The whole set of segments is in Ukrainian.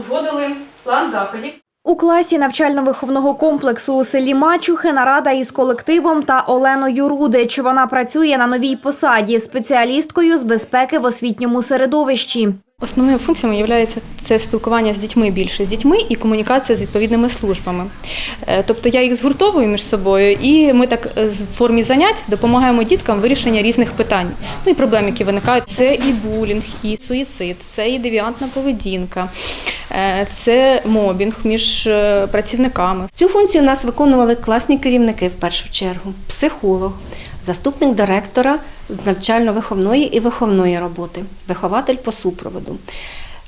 узгодили план заходів. У класі навчально-виховного комплексу у селі Мачухи нарада із колективом та Оленою Рудич. Вона працює на новій посаді спеціалісткою з безпеки в освітньому середовищі. Основними функціями є це спілкування з дітьми більше, з дітьми і комунікація з відповідними службами. Е, Тобто я їх згуртовую між собою, і ми так е, з- в формі занять допомагаємо діткам в вирішенні різних питань. Ну і проблем, які виникають. Це і булінг, і суїцид, це і девіантна поведінка, це мобінг між е, працівниками. Цю функцію у нас виконували класні керівники в першу чергу, психолог, заступник директора з навчально-виховної і виховної роботи, вихователь по супроводу.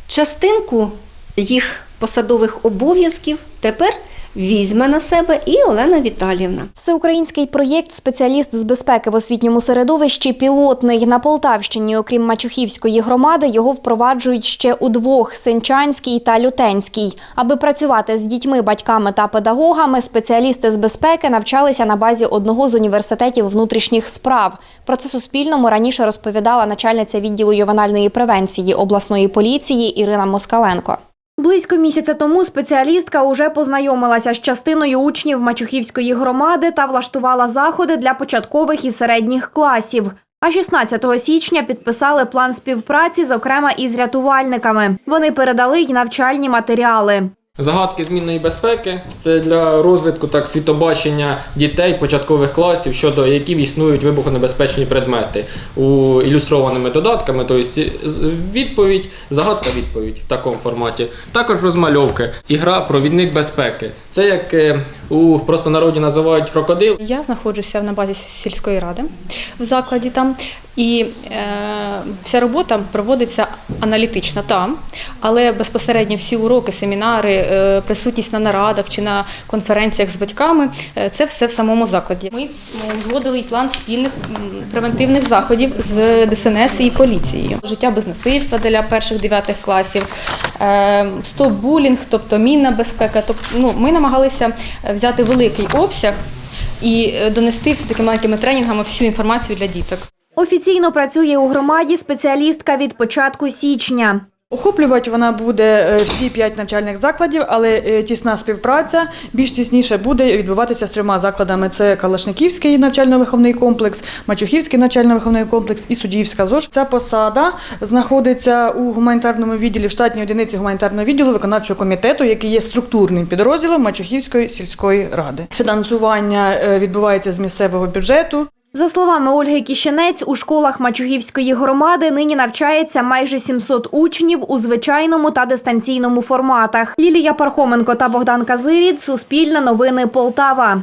Частинку їх посадових обов'язків тепер візьме на себе і Олена Віталіївна. Всеукраїнський проєкт Спеціаліст з безпеки в освітньому середовищі пілотний на Полтавщині. Окрім Мачухівської громади, його впроваджують ще у двох Сенчанській та Лютенській. Аби працювати з дітьми, батьками та педагогами, спеціалісти з безпеки навчалися на базі одного з університетів внутрішніх справ. Про це Суспільному раніше розповідала начальниця відділу ювенальної превенції обласної поліції Ірина Москаленко. Близько місяця тому спеціалістка уже познайомилася з частиною учнів Мачухівської громади та влаштувала заходи для початкових і середніх класів. А 16 січня підписали план співпраці, зокрема із рятувальниками. Вони передали й навчальні матеріали. Загадки змінної безпеки це для розвитку так світобачення дітей початкових класів, щодо яких існують вибухонебезпечні предмети у ілюстрованими додатками. Тобто відповідь, загадка відповідь в такому форматі. Також розмальовки, ігра провідник безпеки. Це як е, у простонароді називають крокодил. Я знаходжуся на базі сільської ради в закладі там, і е, вся робота проводиться аналітично там, але безпосередньо всі уроки, семінари, е, присутність на нарадах чи на конференціях з батьками е, це все в самому закладі. Ми узгодили й план спільних превентивних заходів з ДСНС і поліцією. Життя без насильства для перших дев'ятих класів, е, стоп-булінг, тобто мінна безпека. Тобто, ну, ми намагалися взяти великий обсяг і е, донести все таки маленькими тренінгами всю інформацію для діток. Офіційно працює у громаді спеціалістка від початку січня. Охоплювати вона буде е, всі п'ять навчальних закладів, але е, тісна співпраця більш тісніше буде відбуватися з трьома закладами: це Калашниківський навчально-виховний комплекс, Мачухівський навчально-виховний комплекс і Судіївська ЗОЖ. Ця посада знаходиться у гуманітарному відділі в штатній одиниці гуманітарного відділу виконавчого комітету, який є структурним підрозділом Мачухівської сільської ради. Фінансування е, відбувається з місцевого бюджету. За словами Ольги Кіщенець, у школах Мачугівської громади нині навчається майже 700 учнів у звичайному та дистанційному форматах. Лілія Пархоменко та Богдан Казирід. Суспільне новини Полтава.